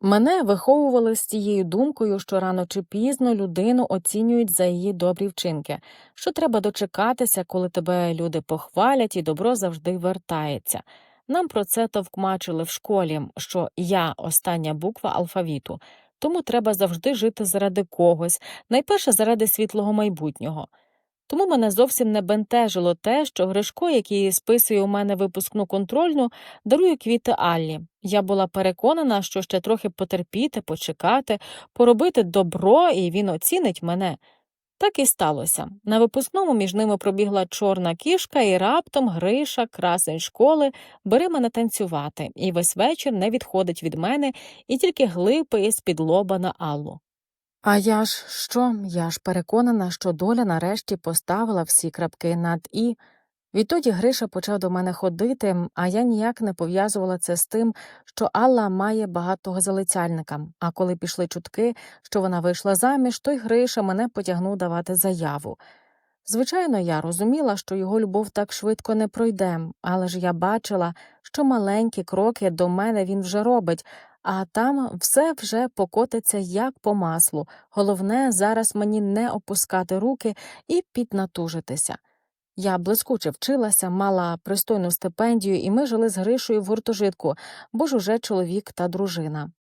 Мене виховували з тією думкою, що рано чи пізно людину оцінюють за її добрі вчинки, що треба дочекатися, коли тебе люди похвалять, і добро завжди вертається. Нам про це товкмачили в школі, що я остання буква алфавіту, тому треба завжди жити заради когось, найперше заради світлого майбутнього. Тому мене зовсім не бентежило те, що Гришко, який списує у мене випускну контрольну, дарує квіти Аллі. Я була переконана, що ще трохи потерпіти, почекати, поробити добро, і він оцінить мене. Так і сталося. На випускному між ними пробігла чорна кішка, і раптом Гриша, красень школи, бере мене танцювати, і весь вечір не відходить від мене і тільки глипає з-під лоба на Аллу. А я ж що? Я ж переконана, що доля нарешті поставила всі крапки над і. Відтоді Гриша почав до мене ходити, а я ніяк не пов'язувала це з тим, що Алла має багатого залицяльника. А коли пішли чутки, що вона вийшла заміж, той Гриша мене потягнув давати заяву. Звичайно, я розуміла, що його любов так швидко не пройде, але ж я бачила, що маленькі кроки до мене він вже робить, а там все вже покотиться як по маслу. Головне зараз мені не опускати руки і піднатужитися. Я блискуче вчилася, мала пристойну стипендію, і ми жили з Гришою в гуртожитку, бо ж уже чоловік та дружина.